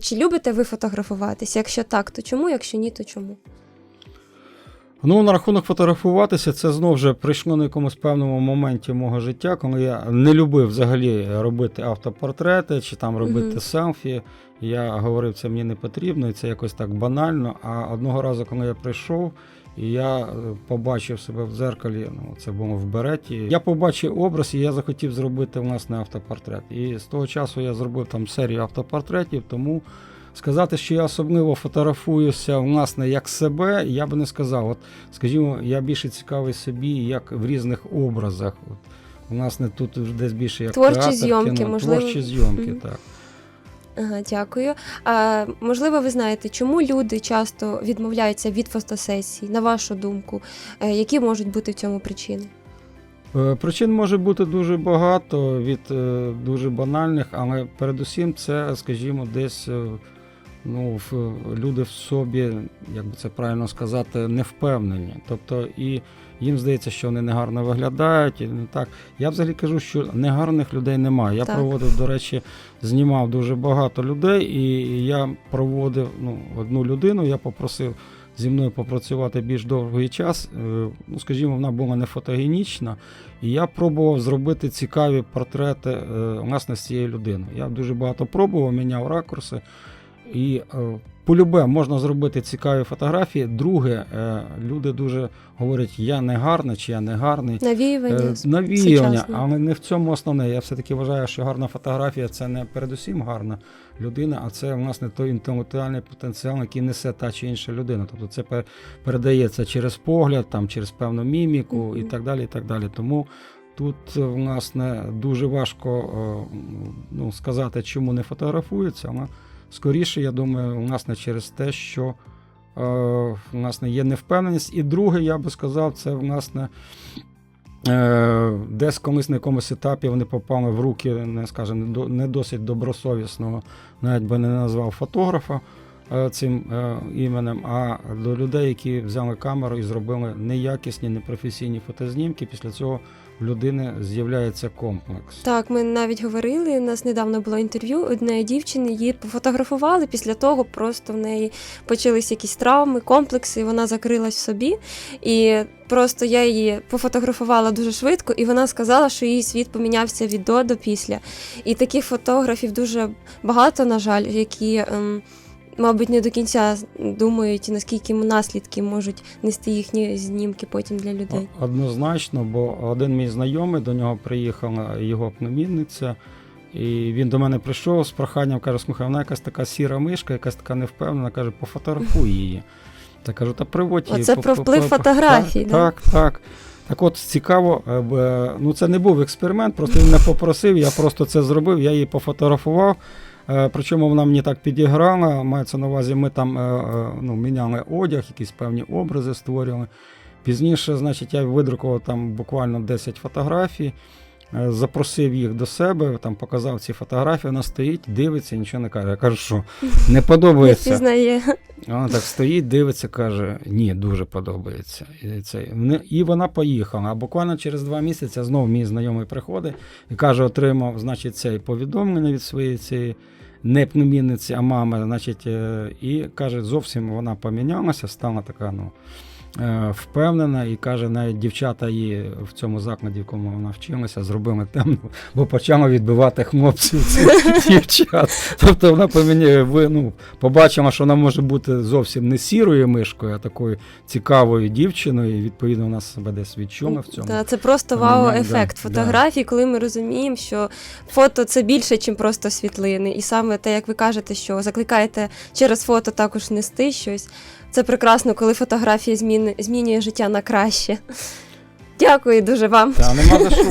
Чи любите ви фотографуватися? Якщо так, то чому? Якщо ні, то чому? Ну, на рахунок фотографуватися, це знов вже прийшло на якомусь певному моменті мого життя, коли я не любив взагалі робити автопортрети чи там робити Мгм. селфі. Я говорив, це мені не потрібно, і це якось так банально. А одного разу, коли я прийшов, і я е, побачив себе в дзеркалі, ну це було в береті. Я побачив образ, і я захотів зробити власне автопортрет. І з того часу я зробив там серію автопортретів, тому. Сказати, що я особливо фотографуюся власне як себе, я би не сказав. От, скажімо, я більше цікавий собі, як в різних образах. От, власне, тут десь більше як Творчі театр, зйомки, кіно, можливо. Творчі зйомки, так. Ага, дякую. А, можливо, ви знаєте, чому люди часто відмовляються від фотосесій, на вашу думку, Е, які можуть бути в цьому причини? Е, Причин може бути дуже багато, від е, дуже банальних, але передусім це, скажімо, десь ну, люди в собі, як би це правильно сказати, не впевнені. Тобто і їм здається, що вони негарно виглядають. І не так. Я взагалі кажу, що негарних людей немає. Я Так. проводив, до речі, знімав дуже багато людей, і я проводив ну, одну людину, я попросив зі мною попрацювати більш довгий час. Е, Ну, скажімо, вона була не фотогенічна, і я пробував зробити цікаві портрети е, власне з цією людиною. Я дуже багато пробував, міняв ракурси. І е, полюбе можна зробити цікаві фотографії. Друге, е, люди дуже говорять, я не гарний чи я не гарний. Навіювання? Е, Навіювання, але не в цьому основне. Я все-таки вважаю, що гарна фотографія це не передусім гарна людина, а це власне той інтелектуальний потенціал, який несе та чи інша людина. Тобто це передається через погляд, там, через певну міміку і так далі. і так далі. Тому тут, власне, дуже важко ну, сказати, чому не фотографується, але скоріше, я думаю, власне, через те, що е, власне, є невпевненість. І друге, я би сказав, це власне. не. Десь колись на якомусь етапі вони попали в руки, не скажімо, не досить добросовісного, навіть би не назвав фотографа е, цим е, іменем, а до людей, які взяли камеру і зробили неякісні, непрофесійні фотознімки. Після цього в людини з'являється комплекс. Так, ми навіть говорили. У нас недавно було інтерв'ю однієї дівчини. Її пофотографували. Після того просто в неї почались якісь травми, комплекси. Вона закрилась в собі. І просто я її пофотографувала дуже швидко, і вона сказала, що її світ помінявся від до до після. І таких фотографів дуже багато, на жаль, які. Ем, Мабуть, не до кінця думають, наскільки наслідки можуть нести їхні знімки потім для людей. Однозначно, бо один мій знайомий до нього приїхала його племінниця, і він до мене прийшов з проханням, каже, слухай, вона якась така сіра мишка, якась така невпевнена, каже, пофотографуй її. Та кажу, та приводь її. По- про вплив фотографій, Так, да? так, так. Так от цікаво, е, б- ну це не був експеримент, просто він мене попросив, я просто це зробив, я її пофотографував. Е, Причому вона мені так підіграла. Мається на увазі, ми там е, е, ну, міняли одяг, якісь певні образи створювали. Пізніше, значить, я видрукував там буквально 10 фотографій, запросив їх до себе, там показав ці фотографії, вона стоїть, дивиться, нічого не каже. Я кажу, що не Не подобається. Вона так стоїть, дивиться, каже: ні, дуже подобається. І, це, і вона поїхала. А буквально через два місяці знову мій знайомий приходить і каже, отримав, значить, це повідомлення від своєї цієї не племінниці, а мами, значить, е, і каже, зовсім вона помінялася, стала така, ну. Е, Впевнена і каже, навіть дівчата її в цьому закладі, в якому вона вчилася, зробили темно, бо почала відбивати хлопців дівчат. Тобто вона поміняє, ви, ну, побачила, що вона може бути зовсім не сірою мишкою, а такою цікавою дівчиною. І відповідно вона себе десь відчула в цьому. Та, це просто вау-ефект да, фотографій, коли ми розуміємо, що фото це більше, ніж просто світлини. І саме те, як ви кажете, що закликаєте через фото також нести щось. Це прекрасно, коли фотографія змін... змінює життя на краще. Дякую дуже вам. Та нема за що.